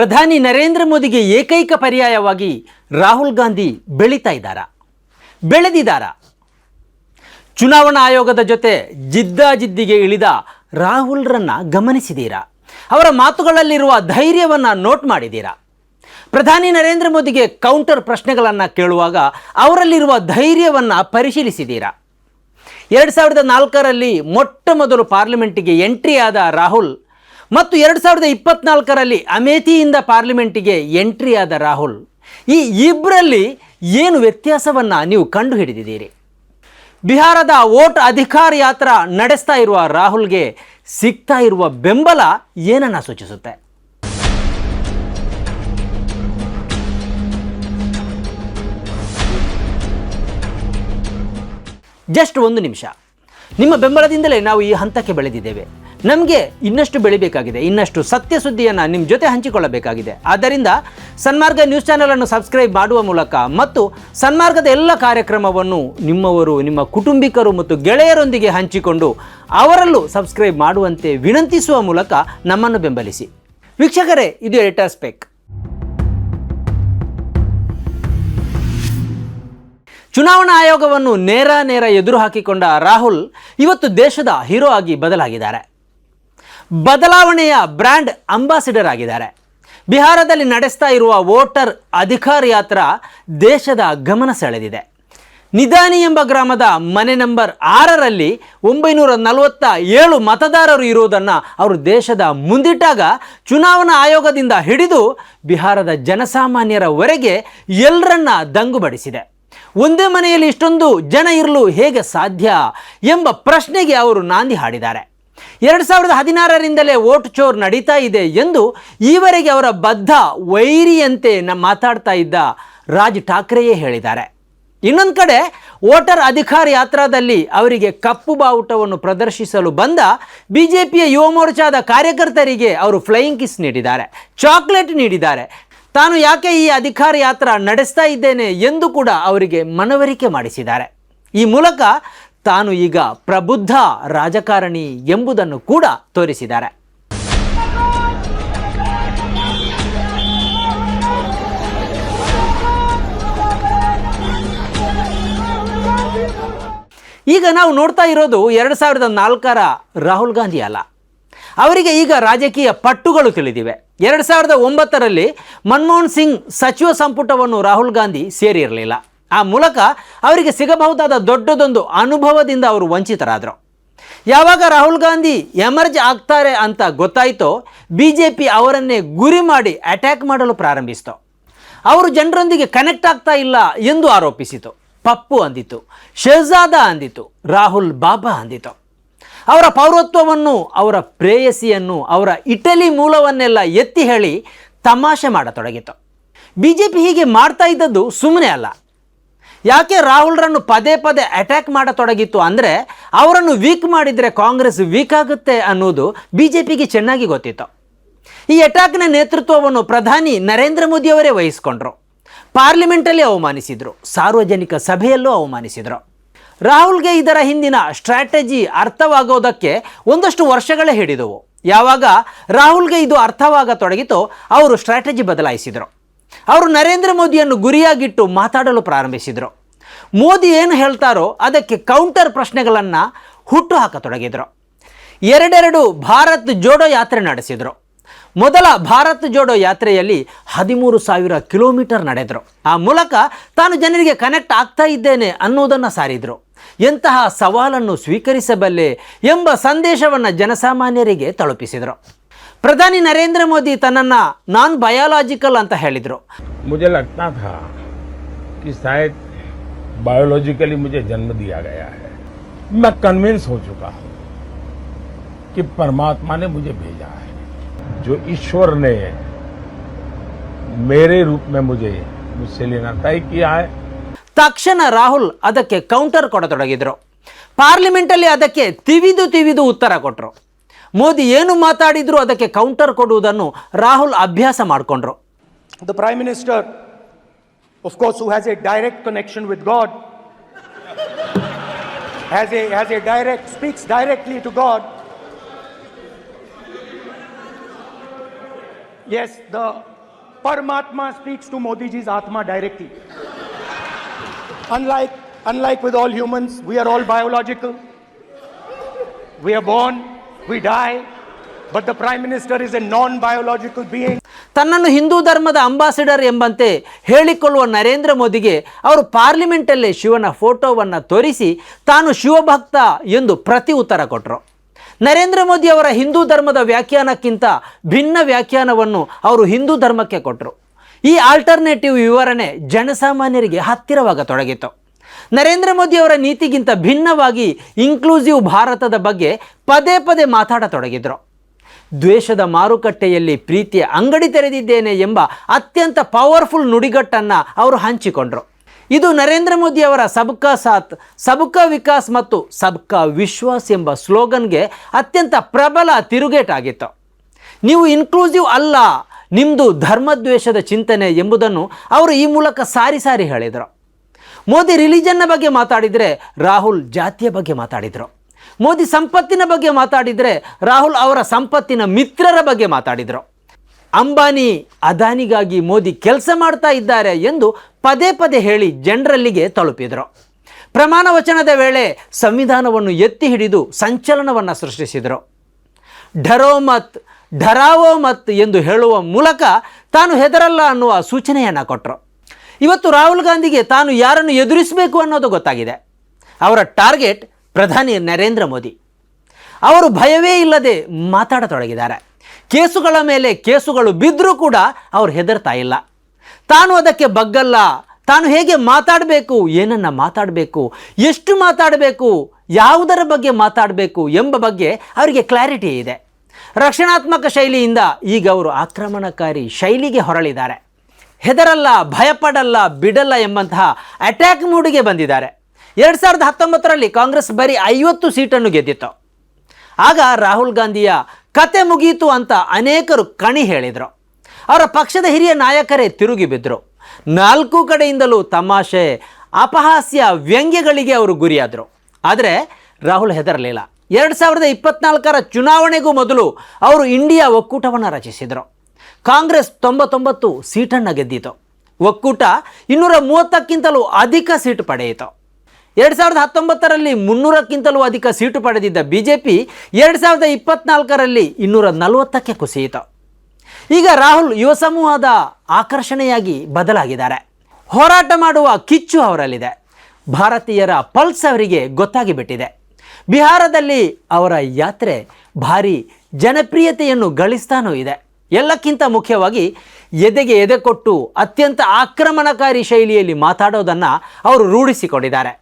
ಪ್ರಧಾನಿ ನರೇಂದ್ರ ಮೋದಿಗೆ ಏಕೈಕ ಪರ್ಯಾಯವಾಗಿ ರಾಹುಲ್ ಗಾಂಧಿ ಬೆಳೀತಾ ಇದ್ದಾರಾ? ಬೆಳೆದಿದ್ದಾರಾ? ಚುನಾವಣಾ ಆಯೋಗದ ಜೊತೆ ಜಿದ್ದಾಜಿದ್ದಿಗೆ ಇಳಿದ ರಾಹುಲ್ರನ್ನ ಗಮನಿಸಿದ್ದೀರಾ ಅವರ ಮಾತುಗಳಲ್ಲಿರುವ ಧೈರ್ಯವನ್ನು ನೋಟ್ ಮಾಡಿದ್ದೀರಾ ಪ್ರಧಾನಿ ನರೇಂದ್ರ ಮೋದಿಗೆ ಕೌಂಟರ್ ಪ್ರಶ್ನೆಗಳನ್ನು ಕೇಳುವಾಗ ಅವರಲ್ಲಿರುವ ಧೈರ್ಯವನ್ನು ಪರಿಶೀಲಿಸಿದ್ದೀರಾ ಎರಡು ಸಾವಿರದ ನಾಲ್ಕರಲ್ಲಿ ಮೊಟ್ಟ ಮೊದಲು ಪಾರ್ಲಿಮೆಂಟಿಗೆ ಎಂಟ್ರಿ ಆದ ರಾಹುಲ್ ಮತ್ತು ಎರಡು ಸಾವಿರದ ಇಪ್ಪತ್ನಾಲ್ಕರಲ್ಲಿ ಅಮೇಥಿಯಿಂದ ಪಾರ್ಲಿಮೆಂಟಿಗೆ ಎಂಟ್ರಿ ಆದ ರಾಹುಲ್. ಈ ಇಬ್ಬರಲ್ಲಿ ಏನು ವ್ಯತ್ಯಾಸವನ್ನು ನೀವು ಕಂಡು ಹಿಡಿದಿದ್ದೀರಿ ಬಿಹಾರದ ವೋಟ್ ಅಧಿಕಾರ ಯಾತ್ರ ನಡೆಸ್ತಾ ಇರುವ ರಾಹುಲ್ಗೆ ಸಿಗ್ತಾ ಇರುವ ಬೆಂಬಲ ಏನನ್ನ ಸೂಚಿಸುತ್ತೆ? ಜಸ್ಟ್ ಒಂದು ನಿಮಿಷ. ನಿಮ್ಮ ಬೆಂಬಲದಿಂದಲೇ ನಾವು ಈ ಹಂತಕ್ಕೆ ಬೆಳೆದಿದ್ದೇವೆ. ನಮಗೆ ಇನ್ನಷ್ಟು ಬೆಳಿಬೇಕಾಗಿದೆ, ಇನ್ನಷ್ಟು ಸತ್ಯ ಸುದ್ದಿಯನ್ನು ನಿಮ್ಮ ಜೊತೆ ಹಂಚಿಕೊಳ್ಳಬೇಕಾಗಿದೆ. ಆದ್ದರಿಂದ ಸನ್ಮಾರ್ಗ ನ್ಯೂಸ್ ಚಾನಲನ್ನು ಸಬ್ಸ್ಕ್ರೈಬ್ ಮಾಡುವ ಮೂಲಕ ಮತ್ತು ಸನ್ಮಾರ್ಗದ ಎಲ್ಲ ಕಾರ್ಯಕ್ರಮವನ್ನು ನಿಮ್ಮವರು, ನಿಮ್ಮ ಕುಟುಂಬಿಕರು ಮತ್ತು ಗೆಳೆಯರೊಂದಿಗೆ ಹಂಚಿಕೊಂಡು ಅವರಲ್ಲೂ ಸಬ್ಸ್ಕ್ರೈಬ್ ಮಾಡುವಂತೆ ವಿನಂತಿಸುವ ಮೂಲಕ ನಮ್ಮನ್ನು ಬೆಂಬಲಿಸಿ. ವೀಕ್ಷಕರೇ, ಇದು ಎಡಿಟರ್ ಸ್ಪೆಕ್. ಚುನಾವಣಾ ಆಯೋಗವನ್ನು ನೇರ ನೇರ ಎದುರು ಹಾಕಿಕೊಂಡ ರಾಹುಲ್ ಇವತ್ತು ದೇಶದ ಹೀರೋ ಆಗಿ ಬದಲಾಗಿದ್ದಾರೆ. ಬದಲಾವಣೆಯ ಬ್ರ್ಯಾಂಡ್ ಅಂಬಾಸಿಡರ್ ಆಗಿದ್ದಾರೆ. ಬಿಹಾರದಲ್ಲಿ ನಡೆಸ್ತಾ ಇರುವ ವೋಟರ್ ಅಧಿಕಾರ ಯಾತ್ರಾ ದೇಶದ ಗಮನ ಸೆಳೆದಿದೆ. ನಿಧಾನಿ ಎಂಬ ಗ್ರಾಮದ ಮನೆ ನಂಬರ್ ಆರರಲ್ಲಿ ಒಂಬೈನೂರ ನಲವತ್ತ ಏಳು ಮತದಾರರು ಇರುವುದನ್ನು ಅವರು ದೇಶದ ಮುಂದಿಟ್ಟಾಗ ಚುನಾವಣಾ ಆಯೋಗದಿಂದ ಹಿಡಿದು ಬಿಹಾರದ ಜನಸಾಮಾನ್ಯರವರೆಗೆ ಎಲ್ಲರನ್ನ ದಂಗುಬಡಿಸಿದೆ ಒಂದೇ ಮನೆಯಲ್ಲಿ ಇಷ್ಟೊಂದು ಜನ ಇರಲು ಹೇಗೆ ಸಾಧ್ಯ ಎಂಬ ಪ್ರಶ್ನೆಗೆ ಅವರು ನಾಂದಿ ಹಾಡಿದ್ದಾರೆ. ಎರಡು ಸಾವಿರದ ಹದಿನಾರರಿಂದಲೇ ವೋಟ್ ಚೋರ್ ನಡೀತಾ ಇದೆ ಎಂದು ಈವರೆಗೆ ಅವರ ಬದ್ಧ ವೈರಿಯಂತೆ ನ ಮಾತಾಡ್ತಾ ಇದ್ದ ರಾಜ್ ಠಾಕ್ರೆಯೇ ಹೇಳಿದ್ದಾರೆ. ಇನ್ನೊಂದು ಕಡೆ ವೋಟರ್ ಅಧಿಕಾರ ಯಾತ್ರಾದಲ್ಲಿ ಅವರಿಗೆ ಕಪ್ಪು ಬಾವುಟವನ್ನು ಪ್ರದರ್ಶಿಸಲು ಬಂದ ಬಿಜೆಪಿಯ ಯುವ ಮೋರ್ಚಾದ ಕಾರ್ಯಕರ್ತರಿಗೆ ಅವರು ಫ್ಲೈಯಿಂಗ್ ಕಿಸ್ ನೀಡಿದ್ದಾರೆ, ಚಾಕ್ಲೇಟ್ ನೀಡಿದ್ದಾರೆ. ತಾನು ಯಾಕೆ ಈ ಅಧಿಕಾರ ಯಾತ್ರಾ ನಡೆಸ್ತಾ ಇದ್ದೇನೆ ಎಂದು ಕೂಡ ಅವರಿಗೆ ಮನವರಿಕೆ ಮಾಡಿಸಿದ್ದಾರೆ. ಈ ಮೂಲಕ ತಾನು ಈಗ ಪ್ರಬುದ್ಧ ರಾಜಕಾರಣಿ ಎಂಬುದನ್ನು ಕೂಡ ತೋರಿಸಿದ್ದಾರೆ. ಈಗ ನಾವು ನೋಡ್ತಾ ಇರೋದು ಎರಡು ಸಾವಿರದ ನಾಲ್ಕರ ರಾಹುಲ್ ಗಾಂಧಿ ಅಲ್ಲ. ಅವರಿಗೆ ಈಗ ರಾಜಕೀಯ ಪಟ್ಟುಗಳು ತಿಳಿದಿವೆ. ಎರಡು ಸಾವಿರದ ಒಂಬತ್ತರಲ್ಲಿ ಮನಮೋಹನ್ ಸಿಂಗ್ ಸಚಿವ ಸಂಪುಟವನ್ನು ರಾಹುಲ್ ಗಾಂಧಿ ಸೇರಿರಲಿಲ್ಲ. ಆ ಮೂಲಕ ಅವರಿಗೆ ಸಿಗಬಹುದಾದ ದೊಡ್ಡದೊಂದು ಅನುಭವದಿಂದ ಅವರು ವಂಚಿತರಾದರು. ಯಾವಾಗ ರಾಹುಲ್ ಗಾಂಧಿ ಎಮರ್ಜ್ ಆಗ್ತಾರೆ ಅಂತ ಗೊತ್ತಾಯಿತೋ ಬಿ ಜೆ ಪಿ ಅವರನ್ನೇ ಗುರಿ ಮಾಡಿ ಅಟ್ಯಾಕ್ ಮಾಡಲು ಪ್ರಾರಂಭಿಸಿತು. ಅವರು ಜನರೊಂದಿಗೆ ಕನೆಕ್ಟ್ ಆಗ್ತಾ ಇಲ್ಲ ಎಂದು ಆರೋಪಿಸಿತು. ಪಪ್ಪು ಅಂದಿತು, ಶಹಜಾದ ಅಂದಿತು, ರಾಹುಲ್ ಬಾಬಾ ಅಂದಿತು. ಅವರ ಪೌರತ್ವವನ್ನು, ಅವರ ಪ್ರೇಯಸಿಯನ್ನು, ಅವರ ಇಟಲಿ ಮೂಲವನ್ನೆಲ್ಲ ಎತ್ತಿ ಹೇಳಿ ತಮಾಷೆ ಮಾಡತೊಡಗಿತು. ಬಿ ಜೆ ಪಿ ಹೀಗೆ ಮಾಡ್ತಾ ಇದ್ದದ್ದು ಸುಮ್ಮನೆ ಅಲ್ಲ. ಯಾಕೆ ರಾಹುಲ್ರನ್ನು ಪದೇ ಪದೇ ಅಟ್ಯಾಕ್ ಮಾಡತೊಡಗಿತ್ತು ಅಂದರೆ ಅವರನ್ನು ವೀಕ್ ಮಾಡಿದರೆ ಕಾಂಗ್ರೆಸ್ ವೀಕ್ ಆಗುತ್ತೆ ಅನ್ನೋದು ಬಿ ಜೆ ಪಿಗೆ ಚೆನ್ನಾಗಿ ಗೊತ್ತಿತ್ತು. ಈ ಅಟ್ಯಾಕ್ನ ನೇತೃತ್ವವನ್ನು ಪ್ರಧಾನಿ ನರೇಂದ್ರ ಮೋದಿಯವರೇ ವಹಿಸಿಕೊಂಡ್ರು. ಪಾರ್ಲಿಮೆಂಟಲ್ಲಿ ಅವಮಾನಿಸಿದರು, ಸಾರ್ವಜನಿಕ ಸಭೆಯಲ್ಲೂ ಅವಮಾನಿಸಿದರು. ರಾಹುಲ್ಗೆ ಇದರ ಹಿಂದಿನ ಸ್ಟ್ರಾಟಜಿ ಅರ್ಥವಾಗೋದಕ್ಕೆ ಒಂದಷ್ಟು ವರ್ಷಗಳೇ ಹಿಡಿದವು. ಯಾವಾಗ ರಾಹುಲ್ಗೆ ಇದು ಅರ್ಥವಾಗತೊಡಗಿತೋ, ಅವರು ಸ್ಟ್ರಾಟಜಿ ಬದಲಾಯಿಸಿದರು. ಅವರು ನರೇಂದ್ರ ಮೋದಿಯನ್ನು ಗುರಿಯಾಗಿಟ್ಟು ಮಾತಾಡಲು ಪ್ರಾರಂಭಿಸಿದರು. ಮೋದಿ ಏನು ಹೇಳ್ತಾರೋ ಅದಕ್ಕೆ ಕೌಂಟರ್ ಪ್ರಶ್ನೆಗಳನ್ನು ಹುಟ್ಟು ಹಾಕತೊಡಗಿದರು. ಎರಡೆರಡು ಭಾರತ್ ಜೋಡೋ ಯಾತ್ರೆ ನಡೆಸಿದರು. ಮೊದಲ ಭಾರತ್ ಜೋಡೋ ಯಾತ್ರೆಯಲ್ಲಿ ಹದಿಮೂರು ಸಾವಿರ ಕಿಲೋಮೀಟರ್ ನಡೆದರು. ಆ ಮೂಲಕ ತಾನು ಜನರಿಗೆ ಕನೆಕ್ಟ್ ಆಗ್ತಾ ಇದ್ದೇನೆ ಅನ್ನೋದನ್ನು ಸಾರಿದರು. ಎಂತಹ ಸವಾಲನ್ನು ಸ್ವೀಕರಿಸಬಲ್ಲೆ ಎಂಬ ಸಂದೇಶವನ್ನು ಜನಸಾಮಾನ್ಯರಿಗೆ ತಲುಪಿಸಿದರು. ಪ್ರಧಾನಿ ನರೇಂದ್ರ ಮೋದಿ ತನ್ನನ್ನು ನಾನ್ ಬಯಾಲಜಿಕಲ್ ಅಂತ ಹೇಳಿದರು मुझे लगता था कि शायद बायोलॉजिकली मुझे जन्म दिया गया है मैं कन्विंस हो चुका हूं कि परमात्मा ने मुझे भेजा है जो ईश्वर ने मेरे रूप में मुझे मुझसे लेना तय किया है ತಕ್ಷಣ ರಾಹುಲ್ ಅದಕ್ಕೆ ಕೌಂಟರ್ ಕೊಡತೊಡಗಿದರು ಪಾರ್ಲಿಮೆಂಟಲ್ಲಿ ಅದಕ್ಕೆ ತಿವಿದು ತಿವಿದು ಉತ್ತರ ಕೊಟ್ಟರು ಮೋದಿ ಏನು ಮಾತಾಡಿದ್ರು ಅದಕ್ಕೆ ಕೌಂಟರ್ ಕೊಡುವುದನ್ನು ರಾಹುಲ್ ಅಭ್ಯಾಸ ಮಾಡಿಕೊಂಡ್ರು The Prime Minister, of course, who has a direct connection with God, has a, has a direct, speaks directly to God. Yes, the Paramatma speaks to Modi ji's Atma directly. unlike, unlike with all humans, we are all biological. We are born, we die, but the Prime Minister is a non biological being. ತನ್ನನ್ನು ಹಿಂದೂ ಧರ್ಮದ ambassador ಎಂಬಂತೆ ಹೇಳಿಕೊಳ್ಳುವ ನರೇಂದ್ರ ಮೋದಿಗೆ ಅವರು ಪಾರ್ಲಿಮೆಂಟಲ್ಲೇ ಶಿವನ ಫೋಟೋವನ್ನು ತೋರಿಸಿ ತಾನು ಶಿವಭಕ್ತ ಎಂದು ಪ್ರತಿ ಉತ್ತರ ಕೊಟ್ಟರು ನರೇಂದ್ರ ಮೋದಿ ಅವರ ಹಿಂದೂ ಧರ್ಮದ ವ್ಯಾಖ್ಯಾನಕ್ಕಿಂತ ಭಿನ್ನ ವ್ಯಾಖ್ಯಾನವನ್ನು ಅವರು ಹಿಂದೂ ಧರ್ಮಕ್ಕೆ ಕೊಟ್ಟರು ಈ ಆಲ್ಟರ್ನೇಟಿವ್ ವಿವರಣೆ ಜನಸಾಮಾನ್ಯರಿಗೆ ಹತ್ತಿರವಾಗತೊಡಗಿತು. ನರೇಂದ್ರ ಮೋದಿ ಅವರ ನೀತಿಗಿಂತ ಭಿನ್ನವಾಗಿ ಇನ್ಕ್ಲೂಸಿವ್ ಭಾರತದ ಬಗ್ಗೆ ಪದೇ ಪದೇ ಮಾತಾಡತೊಡಗಿದ್ರು. ದ್ವೇಷದ ಮಾರುಕಟ್ಟೆಯಲ್ಲಿ ಪ್ರೀತಿಯ ಅಂಗಡಿ ತೆರೆದಿದ್ದೇನೆ ಎಂಬ ಅತ್ಯಂತ ಪವರ್ಫುಲ್ ನುಡಿಗಟ್ಟನ್ನು ಅವರು ಹಂಚಿಕೊಂಡರು. ಇದು ನರೇಂದ್ರ ಮೋದಿ ಅವರ ಸಬ್ಕಾ ಸಾಥ್, ಸಬ್ಕಾ ವಿಕಾಸ್ ಮತ್ತು ಸಬ್ಕಾ ವಿಶ್ವಾಸ್ ಎಂಬ ಸ್ಲೋಗನ್ಗೆ ಅತ್ಯಂತ ಪ್ರಬಲ ತಿರುಗೇಟಾಗಿತ್ತು ನೀವು ಇನ್ಕ್ಲೂಸಿವ್ ಅಲ್ಲ ನಿಮ್ಮದು ಧರ್ಮದ್ವೇಷದ ಚಿಂತನೆ ಎಂಬುದನ್ನು ಅವರು ಈ ಮೂಲಕ ಸಾರಿ ಸಾರಿ ಹೇಳಿದರು. ಮೋದಿ ರಿಲಿಜನ್ನ ಬಗ್ಗೆ ಮಾತಾಡಿದರೆ ರಾಹುಲ್ ಜಾತಿಯ ಬಗ್ಗೆ ಮಾತಾಡಿದರು. ಮೋದಿ ಸಂಪತ್ತಿನ ಬಗ್ಗೆ ಮಾತಾಡಿದರೆ ರಾಹುಲ್ ಅವರ ಸಂಪತ್ತಿನ ಮಿತ್ರರ ಬಗ್ಗೆ ಮಾತಾಡಿದರು. ಅಂಬಾನಿ, ಅದಾನಿಗಾಗಿ ಮೋದಿ ಕೆಲಸ ಮಾಡ್ತಾ ಇದ್ದಾರೆ ಎಂದು ಪದೇ ಪದೇ ಹೇಳಿ ಜನರಲ್ಲಿಗೆ ತಲುಪಿದರು. ಪ್ರಮಾಣ ವಚನದ ವೇಳೆ ಸಂವಿಧಾನವನ್ನು ಎತ್ತಿ ಹಿಡಿದು ಸಂಚಲನವನ್ನು ಸೃಷ್ಟಿಸಿದರು. ಢರೋ ಮತ್, ಢರಾವೋ ಮತ್ ಎಂದು ಹೇಳುವ ಮೂಲಕ ತಾನು ಹೆದರಲ್ಲ ಅನ್ನುವ ಸೂಚನೆಯನ್ನು ಕೊಟ್ಟರು ಇವತ್ತು ರಾಹುಲ್ ಗಾಂಧಿಗೆ ತಾನು ಯಾರನ್ನು ಎದುರಿಸಬೇಕು ಅನ್ನೋದು ಗೊತ್ತಾಗಿದೆ. ಅವರ ಟಾರ್ಗೆಟ್ ಪ್ರಧಾನಿ ನರೇಂದ್ರ ಮೋದಿ. ಅವರು ಭಯವೇ ಇಲ್ಲದೆ ಮಾತಾಡತೊಡಗಿದ್ದಾರೆ. ಕೇಸುಗಳ ಮೇಲೆ ಕೇಸುಗಳು ಬಿದ್ದರೂ ಕೂಡ ಅವರು ಹೆದರ್ತಾ ಇಲ್ಲ. ತಾನು ಅದಕ್ಕೆ ಬಗ್ಗಲ್ಲ. ತಾನು ಹೇಗೆ ಮಾತಾಡಬೇಕು, ಏನನ್ನು ಮಾತಾಡಬೇಕು, ಎಷ್ಟು ಮಾತಾಡಬೇಕು, ಯಾವುದರ ಬಗ್ಗೆ ಮಾತಾಡಬೇಕು ಎಂಬ ಬಗ್ಗೆ ಅವರಿಗೆ ಕ್ಲಾರಿಟಿ ಇದೆ. ರಕ್ಷಣಾತ್ಮಕ ಶೈಲಿಯಿಂದ ಈಗ ಅವರು ಆಕ್ರಮಣಕಾರಿ ಶೈಲಿಗೆ ಹೊರಳಿದ್ದಾರೆ. ಹೆದರಲ್ಲ, ಭಯಪಡಲ್ಲ, ಬಿಡಲ್ಲ ಎಂಬಂತಹ ಅಟ್ಯಾಕ್ ಮೂಡಿಗೆ ಬಂದಿದ್ದಾರೆ. ಎರಡು ಸಾವಿರದ ಹತ್ತೊಂಬತ್ತರಲ್ಲಿ ಕಾಂಗ್ರೆಸ್ ಬರೀ ಐವತ್ತು ಸೀಟನ್ನು ಗೆದ್ದಿತ್ತು. ಆಗ ರಾಹುಲ್ ಗಾಂಧಿಯ ಕತೆ ಮುಗಿಯಿತು ಅಂತ ಅನೇಕರು ಕಣಿ ಹೇಳಿದರು. ಅವರ ಪಕ್ಷದ ಹಿರಿಯ ನಾಯಕರೇ ತಿರುಗಿ ಬಿದ್ದರು ನಾಲ್ಕು ಕಡೆಯಿಂದಲೂ ತಮಾಷೆ, ಅಪಹಾಸ್ಯ, ವ್ಯಂಗ್ಯಗಳಿಗೆ ಅವರು ಗುರಿಯಾದರು. ಆದರೆ ರಾಹುಲ್ ಹೆದರಲಿಲ್ಲ. ಎರಡು ಸಾವಿರದ ಇಪ್ಪತ್ನಾಲ್ಕರ ಚುನಾವಣೆಗೂ ಮೊದಲು ಅವರು ಇಂಡಿಯಾ ಒಕ್ಕೂಟವನ್ನು ರಚಿಸಿದರು. ಕಾಂಗ್ರೆಸ್ ತೊಂಬತ್ತೊಂಬತ್ತು ಸೀಟನ್ನು ಗೆದ್ದಿತು. ಒಕ್ಕೂಟ ಇನ್ನೂರ ಮೂವತ್ತಕ್ಕಿಂತಲೂ ಅಧಿಕ ಸೀಟು ಪಡೆಯಿತು. ಎರಡು ಸಾವಿರದ ಹತ್ತೊಂಬತ್ತರಲ್ಲಿ ಮುನ್ನೂರಕ್ಕಿಂತಲೂ ಅಧಿಕ ಸೀಟು ಪಡೆದಿದ್ದ ಬಿ ಜೆ ಪಿ ಎರಡು ಸಾವಿರದ ಇಪ್ಪತ್ನಾಲ್ಕರಲ್ಲಿ ಇನ್ನೂರ ನಲವತ್ತಕ್ಕೆ ಕುಸಿಯಿತು. ಈಗ ರಾಹುಲ್ ಯುವ ಸಮೂಹದ ಆಕರ್ಷಣೆಯಾಗಿ ಬದಲಾಗಿದ್ದಾರೆ. ಹೋರಾಟ ಮಾಡುವ ಕಿಚ್ಚು ಅವರಲ್ಲಿದೆ. ಭಾರತೀಯರ ಪಲ್ಸ್ ಅವರಿಗೆ ಗೊತ್ತಾಗಿಬಿಟ್ಟಿದೆ ಬಿಹಾರದಲ್ಲಿ ಅವರ ಯಾತ್ರೆ ಭಾರಿ ಜನಪ್ರಿಯತೆಯನ್ನು ಗಳಿಸ್ತಾನೂ ಇದೆ. ಎಲ್ಲಕ್ಕಿಂತ ಮುಖ್ಯವಾಗಿ ಎದೆಗೆ ಎದೆ ಕೊಟ್ಟು ಅತ್ಯಂತ ಆಕ್ರಮಣಕಾರಿ ಶೈಲಿಯಲ್ಲಿ ಮಾತಾಡೋದನ್ನು ಅವರು ರೂಢಿಸಿಕೊಂಡಿದ್ದಾರೆ.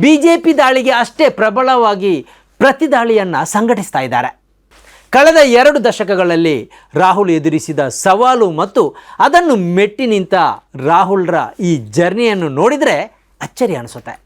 ಬಿ ಜೆ ಪಿ ದಾಳಿಗೆ ಅಷ್ಟೇ ಪ್ರಬಲವಾಗಿ ಪ್ರತಿದಾಳಿಯನ್ನು ಸಂಘಟಿಸ್ತಾ ಇದ್ದಾರೆ. ಕಳೆದ ಎರಡು ದಶಕಗಳಲ್ಲಿ ರಾಹುಲ್ ಎದುರಿಸಿದ ಸವಾಲು ಮತ್ತು ಅದನ್ನು ಮೆಟ್ಟಿ ನಿಂತ ರಾಹುಲ್ರ ಈ ಜರ್ನಿಯನ್ನು ನೋಡಿದರೆ ಅಚ್ಚರಿ ಅನಿಸುತ್ತೆ.